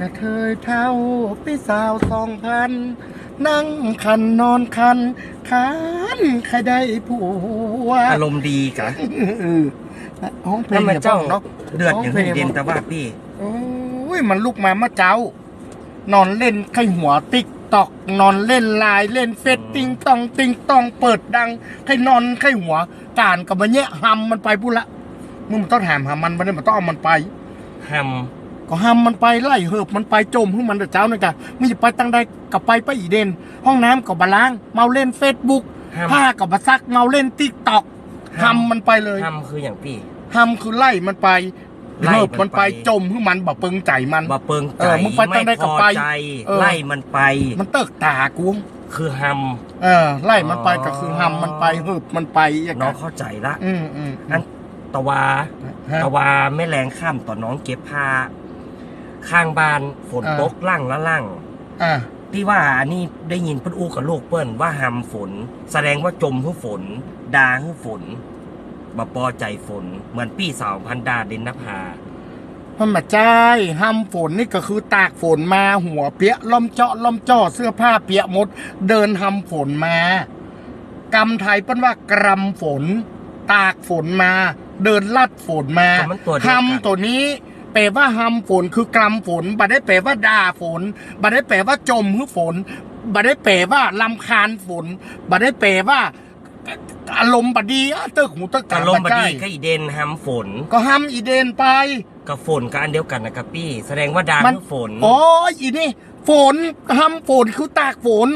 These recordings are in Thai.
กระเทยเท่าพี่สาวสองพัน นั่งคันนอนคันคันใครได้ผัวอารมณ์ดีกะเออห้องเพลแล้วงมันเจ้าเนาะเดือดอย่างร้องเพลงเด่นแต่ว่าพี่โอ้ยมันลุกมาเมื่อเจ้า นอนเล่นไข้หัวติ๊กตอกนอนเล่นไลายเล่นเฟซติงตองติงตองเปิดดังไข้นอนไข้หัว การกับมันเนี้ยหำมันไปพูดละมึงมันต้องแถมหามันมันมันต้องเอามันไปแฮม ก็ห้ามมันไปไล่เหิบมันไปจมให้มันเดือดเจ้านะจ๊ะมึงจะไปตั้งใดกับไปไปอีเดน ห้องน้ำกับบาล้าง เมาเล่นเฟซบุ๊กแฮมผ้ากับบาซักเมาเล่นติ๊กตอกห้ามทำมันไปเลยแฮมคืออย่างพี่ทำคือไล่มันไปไล่เหิบมัมันนไปไปจมให้มันบ่เปิงใจมันบ่เปิงเอใจอมึงไปตั้งได้ไม่กับพอไปใจ เออ ไล่มันไป มันเติกตากูคือแฮมเออไล่มันไปอ๋อก็คือหำมันไปเหิบมันไปอย่างน้อนั้งนเข้าใจละ อืมอืมอันตะวาฮะตะวาแม่แรงข้ามต่อน้องเก็บผ้า ข้างบ้านฝนอ่าตกล่างละล่างอ่าพี่ว่าอันนี้ได้ยินเพิ่นอู้กับโลกเปิ้นว่าหำฝน แสดงว่าจมหื้อฝนดาหื้อฝนบ่พอใจฝน เหมือนพี่สาวพันดาเดนนภามันมาจ่ายห้ามฝนนี่ก็คือตากฝนมาหัวเปียะล่อมเจาะล่อมจ่อเสื้อผ้าเปียะหมด เดินห้ามฝนมากำไทยเป็นว่ากรำฝน ตากฝนมา เดินลัดฝนมาก็มันตัวเดียวกันห้ำตัวนี้ แปลว่าห้ำฝนคือกรำฝนบัดได้แปลว่าด่าฝนบัดได้แปลว่าจมหือฝนบัดได้แปลว่าลำคาญฝนบัดได้แปลว่าอารมณ์บดีอะเตึกหูเตึกกะตาลมบใช่ดีก็อีเดนหำฝน ก็ห้ำอีเดนไปกับฝนก็อันเดียวกันนะครับพี่ แสดงว่าดามันคือฝนโอ้ยอีนี่ฝนห้ำฝนคือตากฝน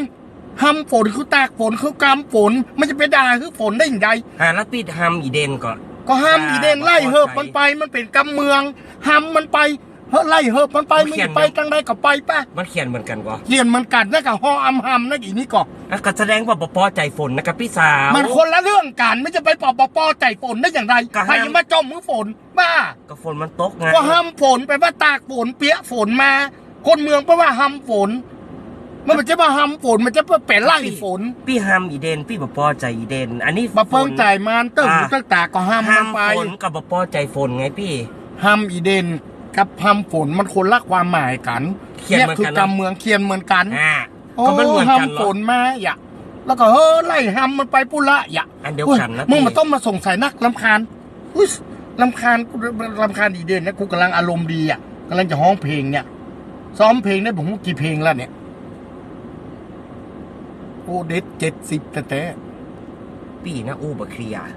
ห้ำฝนคือตากฝนคือกำฝนมันจะไปด่าคือฝนได้อย่างไรหาแล้วพี่หำอีเดนก่อน ก็ห้ามด่าอีเดนไล่บ่พอเหิบใจมันไปมันเป็นกำเมืองห้ำมันไปเฮ้ยไล่เหิบมันไปมันมันเขียนจะไปจังใดก็ไปป่ะมันเขียนเหมือนกันก่อเรียนมันกัดนะกับฮออำหำนะอีนี่ก็อะก็แสดงว่าบ่พอใจฝนนะครับพี่สาวมันคนละเรื่องกันไม่จะไปปอปอปอใจฝนได้อย่างไรก็ใครห้ามจะมาจมมือฝนบ้าก็ฝนมันตกไงก็ห้ามฝนไปว่าตากฝนเปียะฝนมา คนเมืองแปลว่าห้ามฝน มันไม่ใช่ว่าห้ามฝนมันจะเป็นไล่ฝนพี่หำอีเดนพี่บ่พอใจอีเดน อันนี้มาเพิ่งฝนจ่ายมันเติมอ่าหูตั้งตาก็ห้ามมันไปหำฝนกับบ่พอใจฝนไงพี่ห้ามอีเดนกับห้ามฝนมันคนละความหมายกันเขียนเหมือนคืกันกำเมืองเคียนเหมือนกันอ่าโอ้ก็มันเหมือนห้ากัมนเหรฝอนมาอย่าแล้วก็เฮ้อไล่ห้ามมันไปปุระอย่าอันเดียวกันนะมึงพี่มาต้องมาส่งสายนักลำคาญอุ้ยลำคาญกูลำคาญอีเดนนะกูกำลังอารมณ์ดีอะกำลังจะห้องเพลงเนี่ย ซ้อมเพลงได้ผมว่ากี่เพลงแล้วเนี่ย โอเด็ดเจ็ดสิบแต่แต่ปีนะอูบ่เคลียร์